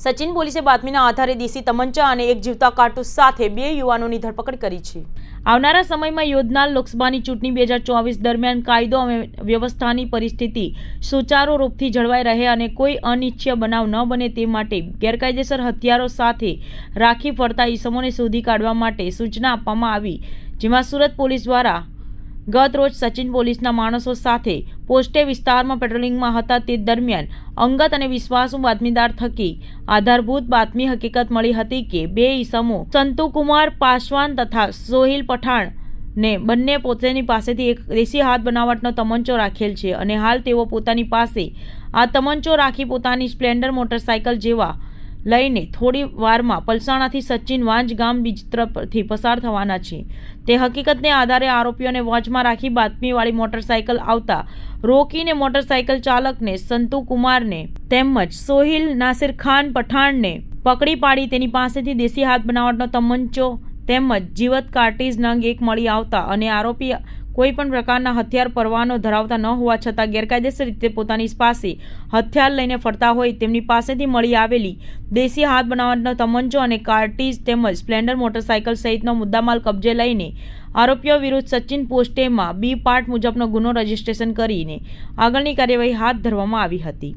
સચિન પોલીસે બાતમીના આધારે દેશી તમંચા અને એક જીવતા કારતૂસ સાથે બે યુવાનોની ધરપકડ કરી છે. આવનારા સમયમાં યોજનાર લોકસભાની ચૂંટણી બે હજાર ચોવીસ દરમિયાન કાયદો અને વ્યવસ્થાની પરિસ્થિતિ સુચારુ રૂપથી જળવાઈ રહે અને કોઈ અનિચ્છ્ય બનાવ ન બને તે માટે ગેરકાયદેસર હથિયારો સાથે રાખી ફરતા ઈસમોને શોધી કાઢવા માટે સૂચના આપવામાં આવી, જેમાં સુરત પોલીસ દ્વારા ગત રોજ સચિન પોલીસના માણસો સાથે પોસ્ટે વિસ્તારમાં પેટ્રોલિંગમાં હતા તે દરમિયાન અંગત અને વિશ્વાસુ બાતમીદાર થકી આધારભૂત બાતમી હકીકત મળી હતી કે બે ઈસમો સંતુકુમાર પાસવાન તથા સોહિલ પઠાણ ને બંને પોતાની પાસેથી એક દેશી હાથ બનાવટનો તમંચો રાખેલ છે અને હાલ તેઓ પોતાની પાસે આ તમંચો રાખી પોતાની સ્પ્લેન્ડર મોટરસાયકલ જેવા લઈને થોડી વારમાં પલસાણાથી સચિન વાંજ ગામ બીજ તરફથી પસાર થવાના છે. તે હકીકતને આધારે આરોપીઓને વોચમાં રાખી બાતમીવાળી મોટરસાયકલ આવતા રોકીને મોટરસાયકલ ચાલકને સંતુ કુમારને તેમજ સોહિલ નાસિર ખાન પઠાણને પકડી પાડી તેની પાસેથી દેશી હાથ બનાવટનો તમંચો તેમજ જીવત કાર્ટીઝ નંગ એક મળી આવતા અને આરોપી કોઈ પણ પ્રકારના હથિયાર પરવાનો ધરાવતા ન હોવા છતાં ગેરકાયદેસર રીતે પોતાની પાસે હથિયાર લઈને ફરતા હોય તેમની પાસેથી મળી આવેલી દેશી હાથ બનાવટનો તમંચો અને કાર્ટીઝ તેમજ સ્પ્લેન્ડર મોટરસાયકલ સહિતનો મુદ્દામાલ કબજે લઈને આરોપીઓ વિરુદ્ધ સચિન પોસ્ટેમાં બી પાર્ટ મુજબનો ગુનો રજીસ્ટ્રેશન કરીને આગળની કાર્યવાહી હાથ ધરવામાં આવી હતી.